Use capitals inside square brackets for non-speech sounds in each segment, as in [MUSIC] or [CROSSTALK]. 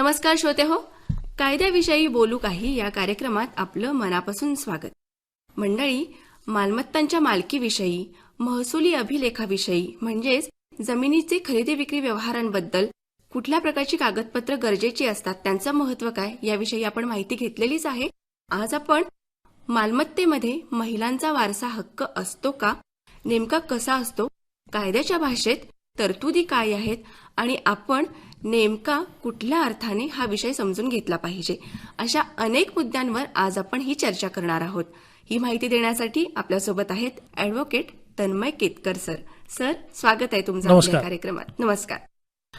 नमस्कार श्रोते हो. कायद्याविषयी बोलू काही या कार्यक्रमात आपलं मनापासून स्वागत. मंडळी मालमत्तांच्या मालकीविषयी महसुली अभिलेखाविषयी म्हणजेच जमिनीचे खरेदी विक्री व्यवहारांबद्दल कुठल्या प्रकारची कागदपत्र गरजेची असतात त्यांचं महत्त्व काय याविषयी आपण माहिती घेतलेलीच आहे. आज आपण मालमत्तेमध्ये महिलांचा वारसा हक्क असतो का? नेमका कसा असतो? कायद्याच्या भाषेत तरतुदी काय आहेत? आणि आपण नेमका कुठल्या अर्थाने हा विषय समजून घेतला पाहिजे अशा अनेक मुद्द्यांवर आज आपण ही चर्चा करणार आहोत ही माहिती देण्यासाठी आपल्यासोबत आहेत advocate Tanmay Ketkar sir sir स्वागत आहे तुमचं आपल्या. कार्यक्रमात नमस्कार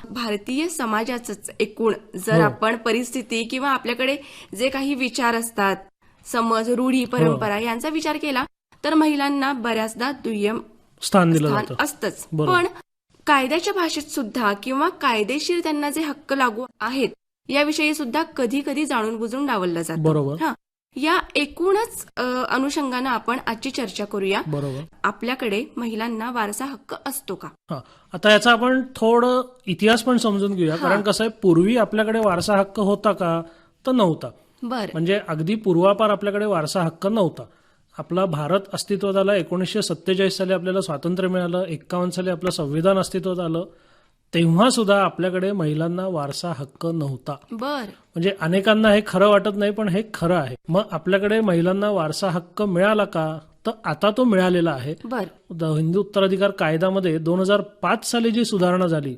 भारतीय समाजाचंच एकूण जर हो. आपण परिस्थिती किंवा आपल्याकडे जे काही विचार असतात समज रूढी परंपरा हो. यांचा विचार केला तर महिलांना बऱ्याचदा दुय्यम स्थान असतंच. पण कायद्याच्या भाषेत सुद्धा किंवा कायदेशीर त्यांना जे हक्क लागू आहेत याविषयी सुद्धा कधी कधी जाणून बुजून डावललं जातं. बरोबर. हा. या एकूणच अनुषंगानं आपण आजची चर्चा करूया. बरोबर. आपल्याकडे महिलांना वारसा हक्क असतो का? हा. आता याचा आपण थोडं इतिहास पण समजून घेऊया. हा. कारण कसं आहे पूर्वी आपल्याकडे वारसा हक्क होता का? तर नव्हता. बर. म्हणजे अगदी पूर्वापार आपल्याकडे वारसा हक्क नव्हता. आपला भारत अस्तित्वात आला एकोणीसशे सत्तेचाळीस साली आपल्याला स्वातंत्र्य मिळालं एक्कावन्न साली आपलं संविधान अस्तित्वात आलं तेव्हा सुद्धा आपल्याकडे महिलांना वारसा हक्क नव्हता. बर. म्हणजे अनेकांना हे खरं वाटत नाही पण हे खरं आहे. मग आपल्याकडे महिलांना वारसा हक्क मिळाला का? तर आता तो मिळालेला आहे. हिंदू उत्तराधिकार कायद्यामध्ये दोन हजार पाच साली जी सुधारणा झाली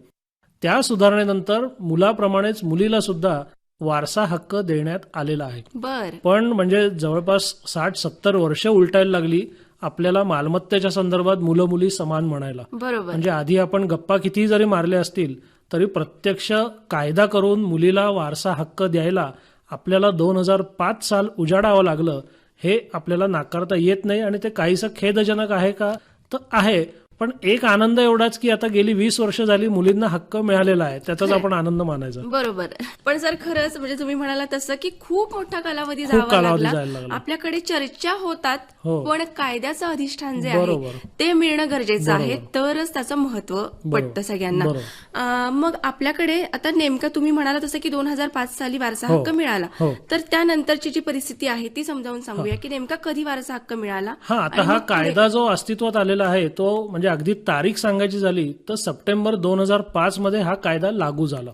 त्या सुधारणेनंतर मुलाप्रमाणेच मुलीला सुद्धा वारसा हक्क देण्यात आलेला आहे. बर. पण म्हणजे जवळपास साठ सत्तर वर्ष उलटायला लागली आपल्याला मालमत्तेच्या संदर्भात मुलं मुली समान म्हणायला. बरोबर. म्हणजे आधी आपण गप्पा कितीही जरी मारले असतील तरी प्रत्यक्ष कायदा करून मुलीला वारसा हक्क द्यायला आपल्याला दोन हजार पाच साल उजाडावं लागलं हे आपल्याला नाकारता येत नाही आणि ते काहीसं खेदजनक आहे का? तर आहे पण एक आनंद एवढाच की आता गेली वीस वर्ष झाली मुलींना हक्क मिळालेला आहे त्याचाच आपण आनंद मानायचा बरोबर पण सर खरंच म्हणजे तुम्ही म्हणाला तसं की खूप मोठा कालावधी जावा कालावधी लागला जायला लागला. आपल्याकडे चर्चा होतात हो. पण कायद्याचं अधिष्ठान जे आहे बरोबर. ते मिळणं गरजेचं आहे तरच त्याचं महत्त्व पटतं सगळ्यांना बरोबर. अं, मग आपल्याकडे आता नेमकं तुम्ही म्हणाला तसं की दोन हजार पाच साली वारसा हो. हक्क मिळाला हो. तर त्यानंतरची जी परिस्थिती आहे ती समजावून सांगूया की नेमका कधी वारसा हक्क मिळाला हा आता आणि हा मग पुढे- कायदा जो अस्तित्वात आलेला आहे तो म्हणजे अगदी तारीख सांगायची झाली तर सप्टेंबर दोन हजार पाच मध्ये हा कायदा लागू झाला.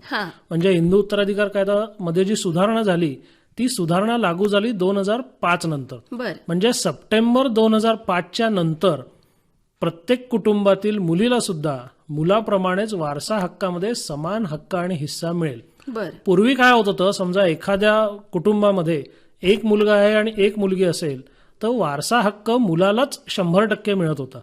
म्हणजे हिंदू उत्तराधिकार कायद्यामध्ये जी सुधारणा झाली ती सुधारणा लागू झाली दोन हजार पाच नंतर. म्हणजे सप्टेंबर दोन हजार पाचच्या नंतर प्रत्येक कुटुंबातील मुलीला सुद्धा मुलाप्रमाणेच वारसा हक्कामध्ये समान हक्क आणि हिस्सा मिळेल. पूर्वी काय होत होतं समजा एखाद्या कुटुंबामध्ये एक मुलगा आहे आणि एक मुलगी असेल तर वारसा हक्क मुलालाच शंभर टक्के मिळत होता.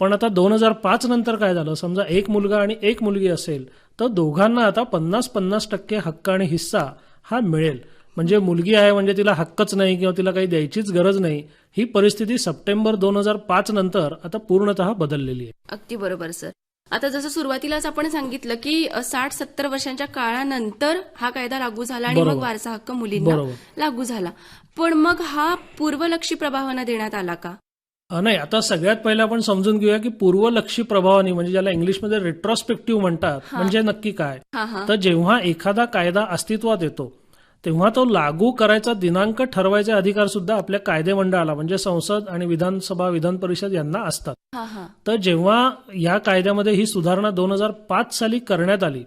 पण आता दोन हजार पाच नंतर काय झालं? समजा एक मुलगा आणि एक मुलगी असेल तर दोघांना आता पन्नास पन्नास टक्के हक्क आणि हिस्सा हा मिळेल. म्हणजे मुलगी आहे म्हणजे तिला हक्कच नाही किंवा तिला काही द्यायचीच गरज नाही. ही परिस्थिती सप्टेंबर दोन हजार पाच नंतर आता पूर्णतः बदललेली आहे. अगदी बरोबर सर. आता जसं सुरुवातीलाच आपण सांगितलं की साठ सत्तर वर्षांच्या काळानंतर हा कायदा लागू झाला आणि मग. वारसा हक्क मुलींना. लागू झाला. पण मग हा पूर्वलक्षी प्रभावानं देण्यात आला का? नाही आता सगळ्यात पहिले आपण समजून घेऊया की पूर्वलक्षी प्रभावाने म्हणजे ज्याला इंग्लिशमध्ये रेट्रॉस्पेक्टिव्ह म्हणतात म्हणजे नक्की काय? तर जेव्हा एखादा कायदा अस्तित्वात येतो तेव्हा तो लागू करायचा दिनांक ठरवायचे अधिकार सुद्धा आपल्या कायदेमंडळाला म्हणजे संसद आणि विधानसभा विधान परिषद यांना असतात. तर जेव्हा या कायद्यामध्ये ही सुधारणा दोन हजार पाच साली करण्यात आली.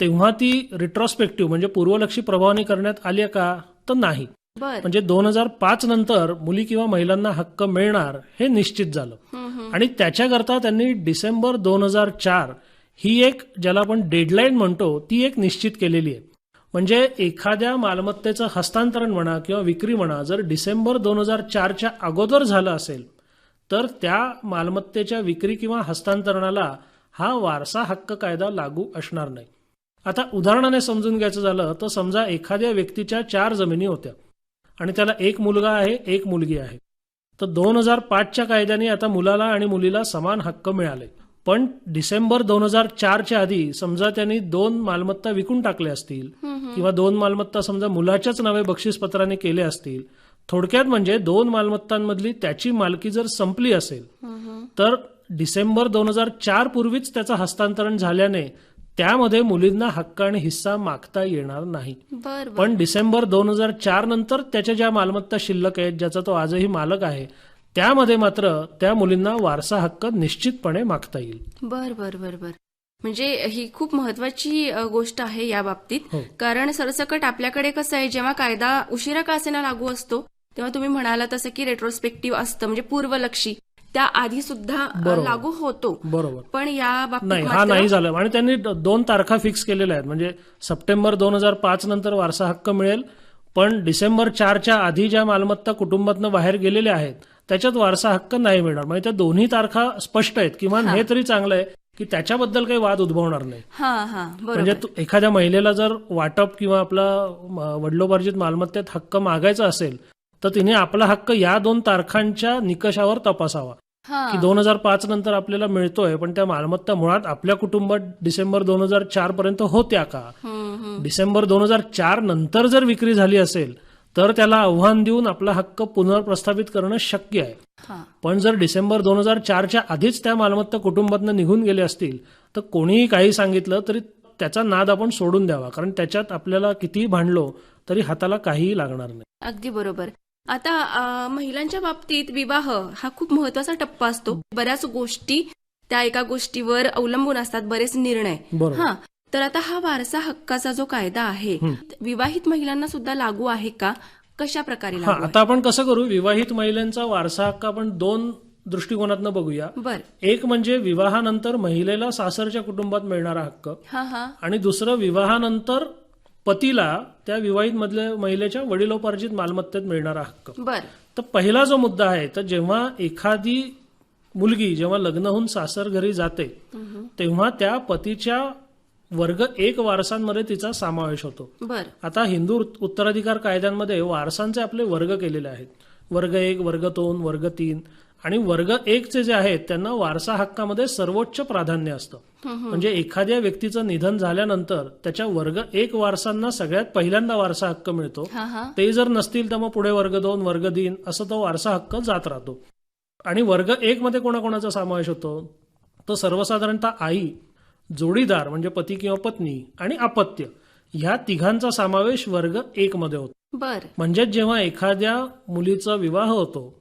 तेव्हा ती रिट्रॉस्पेक्टिव्ह म्हणजे पूर्वलक्षी प्रभावाने करण्यात आली आहे का? तर नाही. म्हणजे दोन हजार पाच नंतर मुली किंवा महिलांना हक्क मिळणार हे निश्चित झालं. आणि त्याच्याकरता त्यांनी डिसेंबर दोन हजार चार ही एक ज्याला आपण डेडलाईन म्हणतो ती एक निश्चित केलेली आहे. म्हणजे एखाद्या मालमत्तेचं हस्तांतरण म्हणा किंवा विक्री म्हणा जर डिसेंबर दोन हजार चारच्या अगोदर झालं असेल तर त्या मालमत्तेच्या विक्री किंवा हस्तांतरणाला हा वारसा हक्क कायदा लागू असणार नाही. आता उदाहरणाने समजून घ्यायचं झालं तर समजा एखाद्या व्यक्तीच्या चार जमिनी होत्या आणि त्याला एक मुलगा आहे एक मुलगी आहे. तर दोन हजार पाचच्या कायद्याने आता मुलाला आणि मुलीला समान हक्क मिळाले. पण डिसेंबर दोन हजार चारच्या आधी समजा त्यांनी दोन मालमत्ता विकून टाकल्या असतील किंवा दोन मालमत्ता समजा मुलाच्याच नावे बक्षीसपत्राने केले असतील थोडक्यात म्हणजे दोन मालमत्तांमधली त्याची मालकी जर संपली असेल तर डिसेंबर दोन हजार चार पूर्वीच त्याचं हस्तांतरण झाल्याने त्यामध्ये मुलींना हक्क आणि हिस्सा मागता येणार नाही. पण डिसेंबर दोन हजार चार नंतर त्याच्या ज्या मालमत्ता शिल्लक आहेत ज्याचा तो आजही मालक आहे त्यामध्ये मात्र त्या मुलींना वारसा हक्क निश्चितपणे मागता येईल. बर बर बर बर. म्हणजे ही खूप महत्वाची गोष्ट आहे या बाबतीत. हो. कारण सरसकट आपल्याकडे कसं आहे जेव्हा कायदा उशिरा का असेना लागू असतो तेव्हा तुम्ही म्हणाला तसं की रेट्रोस्पेक्टिव्ह असतं म्हणजे पूर्वलक्षी. त्या आधी सुद्धा. लागू होतो. बरोबर. पण या बाबतीत नाही हा नाही झालं. आणि त्यांनी दोन तारखा फिक्स केलेल्या आहेत. म्हणजे सप्टेंबर दोन हजार पाच नंतर वारसा हक्क मिळेल पण डिसेंबर चारच्या आधी ज्या मालमत्ता कुटुंबातनं बाहेर गेलेल्या आहेत त्याच्यात वारसा हक्क नाही मिळणार. म्हणजे त्या दोन्ही तारखा स्पष्ट आहेत. किमान हे. तरी चांगलं आहे की त्याच्याबद्दल काही वाद उद्भवणार नाही. हा हा. म्हणजे एखाद्या महिलेला जर वाटप किंवा आपला वडिलोपार्जित मालमत्तेत हक्क मागायचा असेल तर तिने आपला हक्क या दोन तारखांच्या निकषावर तपासावा. की दोन हजार पाच नंतर आपल्याला मिळतोय पण त्या मालमत्ता मुळात आपल्या कुटुंबात डिसेंबर दोन हजार चार पर्यंत होत्या का. डिसेंबर दोन हजार चार नंतर जर विक्री झाली असेल तर त्याला आव्हान देऊन आपला हक्क पुनर्प्रस्थापित करणं शक्य आहे. पण जर डिसेंबर दोन हजार चारच्या आधीच त्या मालमत्ता कुटुंबातनं निघून गेले असतील तर कोणीही काही सांगितलं तरी त्याचा नाद आपण सोडून द्यावा कारण त्याच्यात आपल्याला कितीही भांडलो तरी हाताला काहीही लागणार नाही. अगदी बरोबर. आता महिलांच्या बाबतीत विवाह हा खूप महत्त्वाचा टप्पा असतो. बऱ्याच गोष्टी त्या एका गोष्टीवर अवलंबून असतात बरेच निर्णय. हा. तर आता हा वारसा हक्काचा जो कायदा आहे विवाहित महिलांना सुद्धा लागू आहे का? कशा प्रकारे लागू? आता आपण कसं करू? विवाहित महिलांचा वारसा हक्क आपण दोन दृष्टिकोनातनं बघूया. बर. एक म्हणजे विवाहानंतर महिलेला सासरच्या कुटुंबात मिळणारा हक्क. हा हा. आणि दुसरं विवाहानंतर पतीला त्या विवाहित मधल्या महिलेच्या वडिलोपार्जित मालमत्तेत मिळणारा हक्क. बर. तर पहिला जो मुद्दा आहे तर जेव्हा एखादी मुलगी जेव्हा लग्न होऊन सासर घरी जाते तेव्हा त्या पतीच्या वर्ग एक वारसांमध्ये तिचा समावेश होतो. बर. आता हिंदू उत्तराधिकार कायद्यांमध्ये वारसांचे आपले वर्ग केलेले आहेत. वर्ग एक वर्ग दोन वर्ग तीन आणि वर्ग एकचे जे आहेत त्यांना वारसा हक्कामध्ये सर्वोच्च प्राधान्य असतं. म्हणजे एखाद्या व्यक्तीचं निधन झाल्यानंतर त्याच्या वर्ग एक वारसांना सगळ्यात पहिल्यांदा वारसा हक्क मिळतो. ते जर नसतील तर मग पुढे वर्ग दोन वर्ग तीन असं तो वारसा हक्क जात राहतो. आणि वर्ग एक मध्ये कोणाकोणाचा समावेश होतो? तर सर्वसाधारणतः आई जोडीदार म्हणजे पती किंवा पत्नी आणि अपत्य ह्या तिघांचा समावेश वर्ग एक मध्ये होतो. बर. म्हणजेच जेव्हा एखाद्या मुलीचा विवाह होतो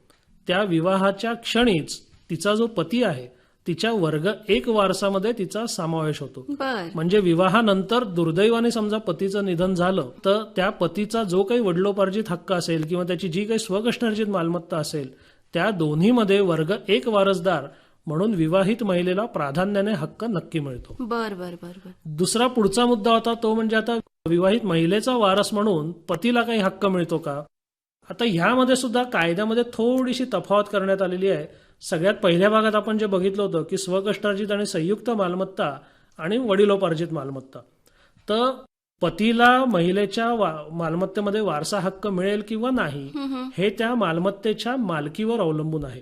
त्या विवाहाच्या क्षणीच तिचा जो पती आहे तिच्या वर्ग एक वारसामध्ये तिचा समावेश होतो. बर. म्हणजे विवाहानंतर दुर्दैवाने समजा पतीचं निधन झालं तर त्या पतीचा जो काही वडिलोपार्जित हक्क असेल किंवा त्याची जी काही स्वकष्टार्जित मालमत्ता असेल त्या दोन्हीमध्ये वर्ग एक वारसदार म्हणून विवाहित महिलेला प्राधान्याने हक्क नक्की मिळतो. बर बर बर बर. दुसरा पुढचा मुद्दा होता तो म्हणजे आता विवाहित महिलेचा वारस म्हणून पतीला काही हक्क मिळतो का? आता ह्यामध्ये सुद्धा कायद्यामध्ये थोडीशी तफावत करण्यात आलेली आहे. सगळ्यात पहिल्या भागात आपण जे बघितलं होतं की स्वकष्टार्जित आणि संयुक्त मालमत्ता आणि वडिलोपार्जित मालमत्ता. तर पतीला महिलेच्या वा- मालमत्तेमध्ये वारसा हक्क मिळेल किंवा नाही हे त्या मालमत्तेच्या मालकीवर अवलंबून आहे.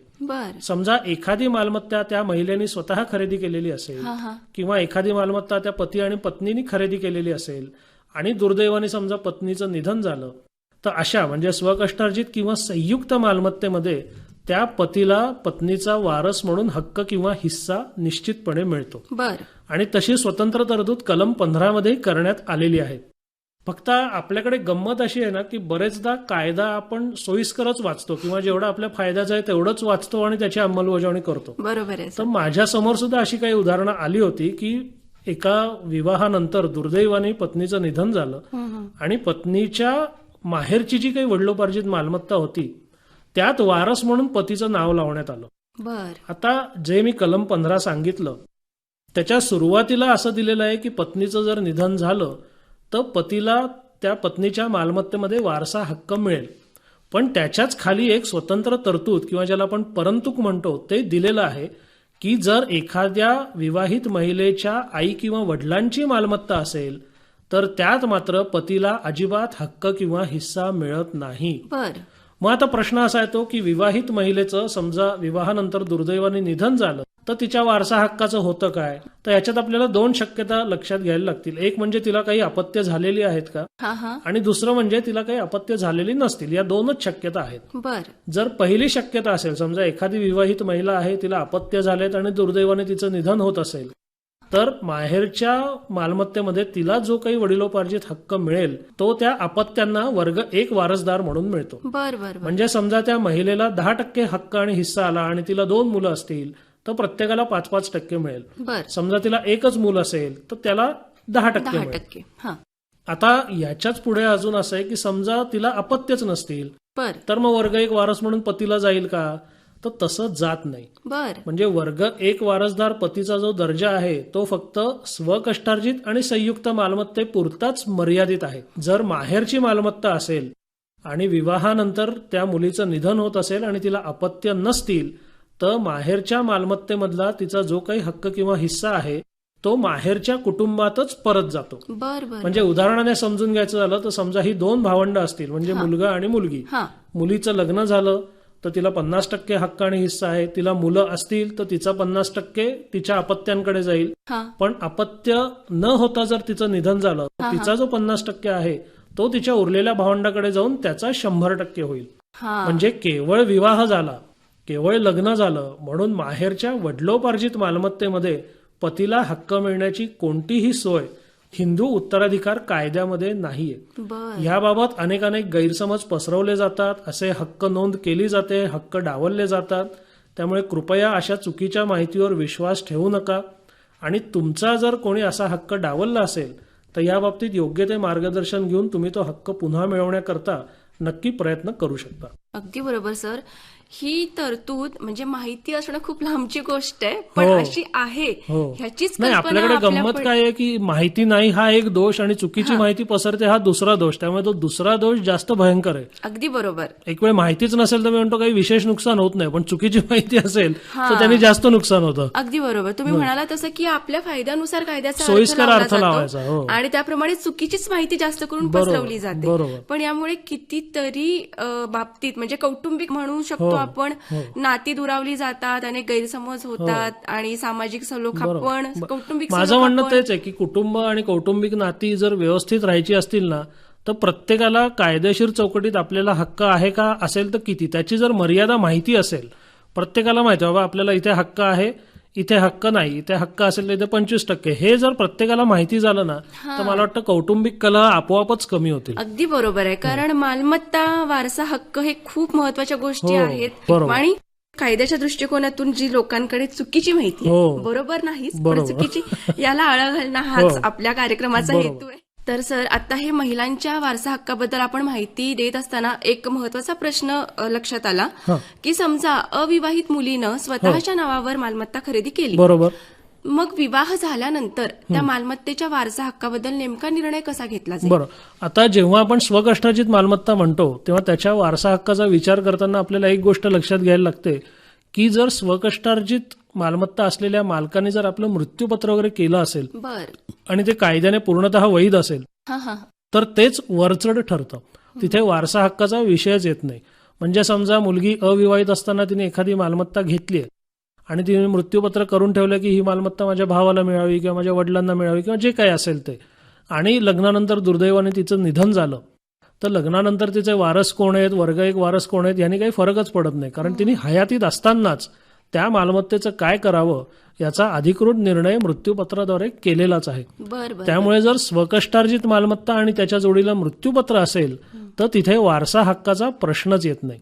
समजा एखादी मालमत्ता त्या महिलेने स्वतः खरेदी केलेली असेल किंवा एखादी मालमत्ता त्या पती आणि पत्नीने खरेदी केलेली असेल आणि दुर्दैवाने समजा पत्नीचं निधन झालं तर अशा म्हणजे स्वकष्टार्जित किंवा संयुक्त मालमत्तेमध्ये त्या पतीला पत्नीचा वारस म्हणून हक्क किंवा हिस्सा निश्चितपणे मिळतो. बर. आणि तशी स्वतंत्र तरतूद कलम पंधरा मध्ये करण्यात आलेली आहे. फक्त आपल्याकडे गंमत अशी आहे ना की बरेचदा कायदा आपण सोयीस्करच वाचतो किंवा जेवढा आपल्या फायद्याचा आहे तेवढंच वाचतो आणि त्याची अंमलबजावणी करतो. बरोबर आहे तर माझ्यासमोर सुद्धा अशी काही उदाहरणं आली होती की एका विवाहानंतर दुर्दैवाने पत्नीचं निधन झालं आणि पत्नीच्या माहेरची जी काही वडिलोपार्जित मालमत्ता होती त्यात वारस म्हणून पतीचं नाव लावण्यात आलं. बर. आता जे मी कलम पंधरा सांगितलं त्याच्या सुरुवातीला असं दिलेलं आहे की पत्नीचं जर निधन झालं तर पतीला त्या पत्नीच्या मालमत्तेमध्ये वारसा हक्क मिळेल. पण त्याच्याच खाली एक स्वतंत्र तरतूद किंवा ज्याला आपण परंतुक म्हणतो ते दिलेलं आहे की जर एखाद्या विवाहित महिलेच्या आई किंवा वडिलांची मालमत्ता असेल तर त्यात मात्र पतीला अजिबात हक्क किंवा हिस्सा मिळत नाही. मग आता प्रश्न असा येतो की विवाहित महिलेचं समजा विवाहानंतर दुर्दैवाने निधन झालं तर तिच्या वारसा हक्काचं होतं काय? तर याच्यात आपल्याला दोन शक्यता लक्षात घ्यायला लागतील. एक म्हणजे तिला काही अपत्य झालेली आहेत का? आणि दुसरं म्हणजे तिला काही अपत्य झालेली नसतील. या दोनच शक्यता आहेत. बर. जर पहिली शक्यता असेल समजा एखादी विवाहित महिला आहे तिला अपत्य झालेत आणि दुर्दैवाने तिचं निधन होत असेल तर माहेरच्या मालमत्तेमध्ये तिला जो काही वडिलोपार्जित हक्क मिळेल तो त्या अपत्यांना वर्ग एक वारसदार म्हणून मिळतो. बर बर बर. म्हणजे समजा त्या महिलेला दहा टक्के हक्क आणि हिस्सा आला आणि तिला दोन मुलं असतील तर प्रत्येकाला पाच पाच टक्के मिळेल. समजा तिला एकच मूल असेल तर त्याला दहा टक्के मिळेल. हा. आता याच्याच पुढे अजून असं आहे की समजा तिला अपत्यच नसतील तर मग वर्ग एक वारस म्हणून पतीला जाईल का? तर तसं जात नाही. बर. म्हणजे वर्ग एक वारसदार पतीचा जो दर्जा आहे तो फक्त स्वकष्टार्जित आणि संयुक्त मालमत्तेपुरताच मर्यादित आहे. जर माहेरची मालमत्ता असेल आणि विवाहानंतर त्या मुलीचं निधन होत असेल आणि तिला अपत्य नसतील तर माहेरच्या मालमत्तेमधला तिचा जो काही हक्क किंवा हिस्सा आहे तो माहेरच्या कुटुंबातच परत जातो. बर बर. म्हणजे उदाहरणाने समजून घ्यायचं झालं तर समजा ही दोन भावंड असतील म्हणजे मुलगा आणि मुलगी. हा. मुलीचं लग्न झालं तर तिला पन्नास टक्के हक्क आणि हिस्सा आहे. तिला मुलं असतील तर तिचा पन्नास टक्के तिच्या अपत्यांकडे जाईल. पण अपत्य न होता जर तिचं निधन झालं तर तिचा जो पन्नास टक्के आहे तो तिच्या उरलेल्या भावंडाकडे जाऊन त्याचा शंभर टक्के होईल. म्हणजे केवळ विवाह झाला केवळ लग्न झालं म्हणून माहेरच्या वडिलोपार्जित मालमत्तेमध्ये पतीला हक्क मिळण्याची कोणतीही सोय हिंदू उत्तराधिकार कायद्यामध्ये नाहीये. याबाबत अनेक अनेक गैरसमज पसरवले जातात असे हक्क नोंद केली जाते हक्क डावलले जातात. त्यामुळे कृपया अशा चुकीच्या माहितीवर विश्वास ठेवू नका. आणि तुमचा जर कोणी असा हक्क डावलला असेल तर या बाबतीत योग्य ते मार्गदर्शन घेऊन तुम्ही तो हक्क पुन्हा मिळवण्याकरता नक्की प्रयत्न करू शकता. अगदी बरोबर सर. ही तरतूद म्हणजे माहिती असणं खूप लांबची गोष्ट आहे पण हो. अशी आहे हो ह्याचीच आपल्याकडे गंमत काय आहे की माहिती नाही हा एक दोष आणि चुकीची माहिती पसरते हा दुसरा दोष त्यामुळे तो दुसरा दोष जास्त भयंकर आहे अगदी बरोबर एक वेळ माहितीच नसेल तर मी म्हणतो काही विशेष नुकसान होत नाही पण चुकीची [LAUGHS] माहिती असेल. तर त्यांनी जास्त नुकसान होतं अगदी बरोबर तुम्ही म्हणाला तसं की आपल्या फायद्यानुसार कायद्याचा सोयीस्कर अर्थ. लावायचा, हो. आणि त्याप्रमाणे चुकीचीच माहिती जास्त करून पसरवली जाते. पण यामुळे कितीतरी बाबतीत म्हणजे कौटुंबिक म्हणू शकतो आपण नाती दुरावली जातात अनेक गैरसमज होतात आणि सामाजिक सलोखापण कौटुंबिक माझं म्हणणं तेच आहे की कुटुंब आणि कौटुंबिक नाती जर व्यवस्थित राहायची असतील ना तर प्रत्येकाला कायदेशीर चौकटीत आपल्याला हक्क आहे का असेल तर किती? त्याची जर मर्यादा माहिती असेल प्रत्येकाला माहिती बाबा आपल्याला इथे हक्क आहे इथे हक्क नाही इथे हक्क असेल तर इथे पंचवीस टक्के हे जर प्रत्येकाला माहिती झालं ना तर मला वाटतं कौटुंबिक कलह आपोआपच कमी होतील अगदी बरोबर आहे कारण मालमत्ता वारसा हक्क हे खूप महत्त्वाच्या गोष्टी हो, आहेत. आणि कायद्याच्या दृष्टिकोनातून जी लोकांकडे चुकीची माहिती हो. बरोबर बरोबर. चुकीची याला आळा घालणं हाच हो. आपल्या कार्यक्रमाचा. हेतू आहे तर सर आता हे महिलांच्या वारसा हक्काबद्दल आपण माहिती देत असताना एक महत्त्वाचा प्रश्न लक्षात आला हा. की समजा अविवाहित मुलीनं स्वतःच्या नावावर मालमत्ता खरेदी केली. बरोबर. मग विवाह झाल्यानंतर त्या मालमत्तेच्या वारसा हक्काबद्दल नेमका निर्णय कसा घेतला बरं. आता जेव्हा आपण स्वकष्टार्जित मालमत्ता म्हणतो तेव्हा त्याच्या वारसा हक्काचा विचार करताना आपल्याला एक गोष्ट लक्षात घ्यायला लागते की जर स्वकष्टार्जित मालमत्ता असलेल्या मालकाने जर आपलं मृत्यूपत्र वगैरे केलं असेल आणि ते कायद्याने पूर्णतः वैध असेल हा हा तर तेच वरचढ ठरतं. तिथे वारसा हक्काचा विषयच येत नाही. म्हणजे समजा मुलगी अविवाहित असताना तिने एखादी मालमत्ता घेतली आहे आणि तिने मृत्यूपत्र करून ठेवलं की ही मालमत्ता माझ्या भावाला मिळावी किंवा माझ्या वडिलांना मिळावी किंवा जे काही असेल ते. आणि लग्नानंतर दुर्दैवाने तिचं निधन झालं तर लग्नानंतर तिचे वारस कोण आहेत वर्ग एक वारस कोण आहेत यांनी काही फरकच पडत नाही. कारण तिने हयातीत असतानाच त्या मालमत्तेचं काय करावं याचा अधिकृत निर्णय मृत्यूपत्राद्वारे केलेलाच आहे. त्यामुळे जर स्वकष्टार्जित मालमत्ता आणि त्याच्या जोडीला मृत्यूपत्र असेल तर तिथे वारसा हक्काचा प्रश्नच येत नाही.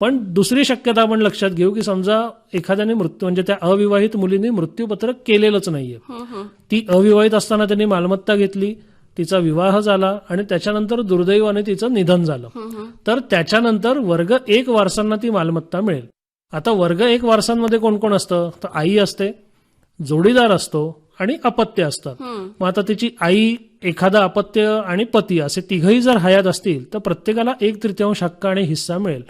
पण दुसरी शक्यता आपण लक्षात घेऊ की समजा एखाद्याने मृत्यू म्हणजे त्या अविवाहित मुलीने मृत्यूपत्र केलेलंच नाहीये. ती अविवाहित असताना त्यांनी मालमत्ता घेतली तिचा विवाह झाला आणि त्याच्यानंतर दुर्दैवाने तिचं निधन झालं. तर त्याच्यानंतर वर्ग एक वारसांना ती मालमत्ता मिळेल. आता वर्ग एक वारसांमध्ये कोण कोण असतं? तर आई असते जोडीदार असतो आणि अपत्य असतात. मग आता तिची आई एखादा अपत्य आणि पती असे तिघही जर हयात असतील तर प्रत्येकाला एक तृतीयांश हक्क आणि हिस्सा मिळेल.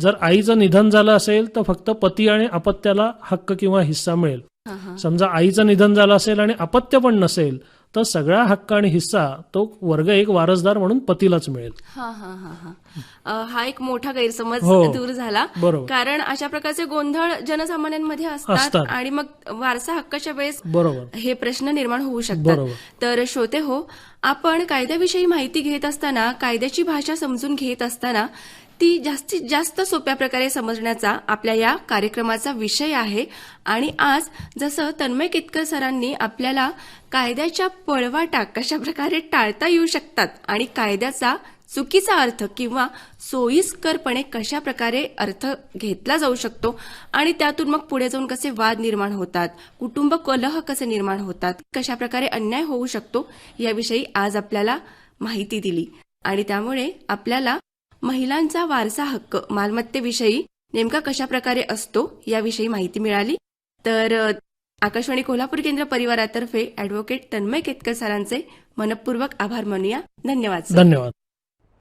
जर आईचं निधन झालं असेल तर फक्त पती आणि अपत्याला हक्क किंवा हिस्सा मिळेल. समजा आईचं निधन झालं असेल आणि अपत्य पण नसेल तर सगळा हक्क आणि हिस्सा तो वर्ग एक वारसदार म्हणून पतीलाच मिळेल हा हा हा हा हा एक मोठा गैरसमज हो. दूर झाला बरोबर. कारण अशा प्रकारचे गोंधळ जनसामान्यांमध्ये असतात. आणि मग वारसा हक्काच्या वेळेस बरोबर हे प्रश्न निर्माण होऊ शकतात बरोबर. तर श्रोते हो आपण कायद्याविषयी माहिती घेत असताना कायद्याची भाषा समजून घेत असताना ती जास्तीत जास्त सोप्या प्रकारे समजण्याचा आपल्या या कार्यक्रमाचा विषय आहे. आणि आज जसं तन्मय केतकर सरांनी आपल्याला कायद्याच्या पळवाटा कशा प्रकारे टाळता येऊ शकतात आणि कायद्याचा चुकीचा अर्थ किंवा सोयीस्करपणे कशा प्रकारे अर्थ घेतला जाऊ शकतो आणि त्यातून मग पुढे जाऊन कसे वाद निर्माण होतात कुटुंब कलह कसे निर्माण होतात कशा प्रकारे अन्याय होऊ शकतो याविषयी आज आपल्याला माहिती दिली. आणि त्यामुळे आपल्याला महिलांचा वारसा हक्क मालमत्तेविषयी नेमका कशा प्रकारे असतो याविषयी माहिती मिळाली. तर आकाशवाणी कोल्हापूर केंद्र परिवारातर्फे अॅडव्होकेट तन्मय केतकर सरांचे मनपूर्वक आभार मानूया. धन्यवाद सर. धन्यवाद.